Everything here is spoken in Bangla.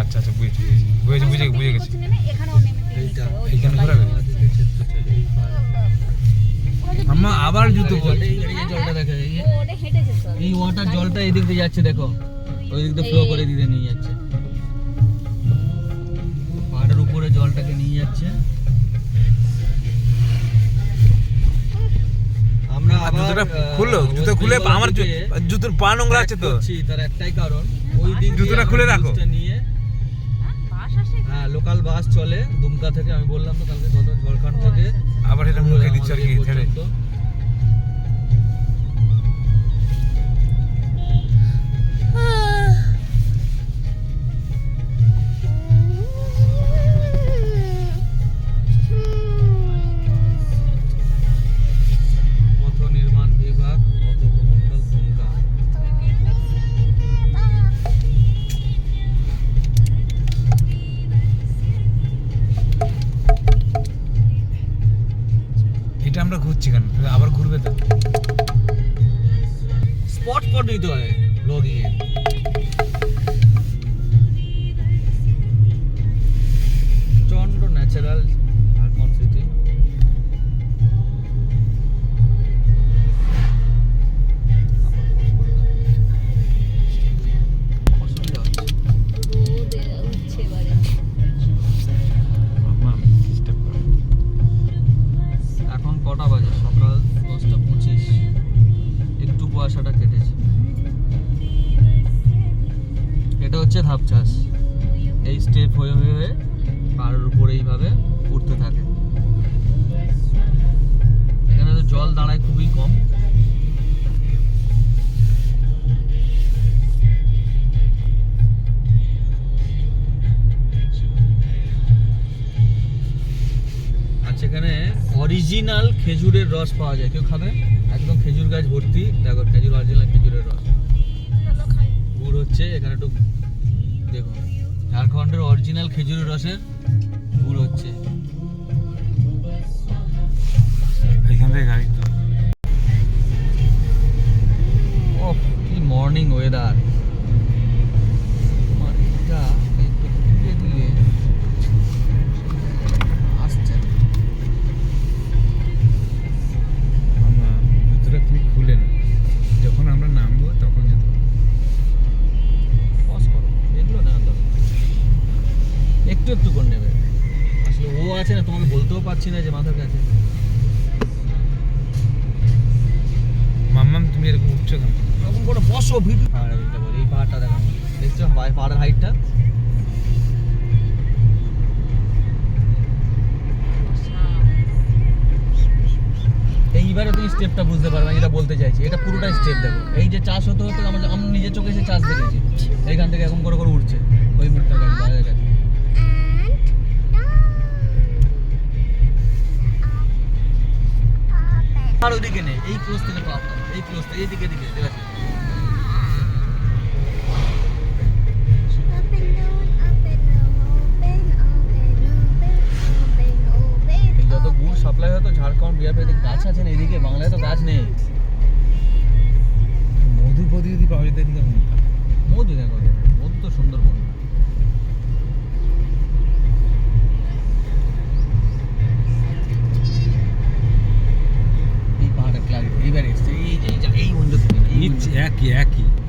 আচ্ছা আচ্ছা বুঝেছি বুঝেছি বুঝে বুঝে গেছি। এইখানে ঘোরাবে? আম্মা আবার জুতো এই জলটা দেখো এই ওয়াটার জলটা এদিক দিয়ে যাচ্ছে দেখো। ওই দিক দিয়ে ফ্লো করে দিতে নিয়ে যাচ্ছে। পাহাড়ের উপরে জলটাকে নিয়ে যাচ্ছে। আমরা জুতোটা খুললো? জুতো খুলে আমার জুতোর পা নোংরা আছে তো। তার একটাই কারণ। ওই দিক জুতোটা খুলে রাখো। হ্যাঁ লোকাল বাস চলে। দুমকা থেকে আমি বললাম তো কালকে কত? ঝড়খান থেকে। আবার এটা মুখে দিচ্ছে আর কি আমরা ঘুরছি কেন? আবার ঘুরবে তো। স্পট স্পট দিতে হয় ব্লগিং এ। চন্দ্র ন্যাচারাল কুয়াশাটা কেটেছে। এটা হচ্ছে ধাপ চাষ এই স্টেপ হয়ে হয়ে পাহাড়ের উপরে এইভাবে উঠতে থাকে। অরিজিনাল খেজুরের রস পাওয়া যায়। কেউ খাবে? একদম খেজুর গাছ ভর্তি। দেখো, খেজুর অরিজিনাল খেজুরের রস। গুড় হচ্ছে, এখানে একটু দেখো ঝাড়খণ্ডের অরিজিনাল খেজুরের রসের গুড় হচ্ছে। এখান থেকে ও কি মর্নিং ওয়েদার আছে না? তোমাকে বলতেও পারছি না যে মাথার কাছে। মাম্মাম তুমি এরকম উঠছো কেন? এরকম করে বসো ভিডিও। পাহাড়ের এটা বলে এই পাহাড়টা দেখো দেখছ? পাহাড়- পাহাড়ের হাইটটা এইবারে তুমি স্টেপটা বুঝতে পারবে যেটা বলতে চাইছি। এটা পুরোটাই স্টেপ দেখো। এই যে চাষ হতে হতে আমরা আমি নিজের চোখে এসে চাষ দেখেছি। এইখান থেকে এরকম করে করে উঠছে। ওই মুহূর্তের কাছে বাইরের কাছে আর ওইদিকে নেই এই ক্লোজ থেকে পাবো এই ক্লোজ থেকে এইদিকে দিকে যত গুড় সাপ্লাই হতো ঝাড়খণ্ড বিহার এদিকে গাছ আছে না এদিকে বাংলায় তো গাছ নেই মধু ফধু যদি পাওয়া যেত এদিকে মধু দেখো মধু তো সুন্দরবন এই পাহাড়ের ক্লারিটি এইবার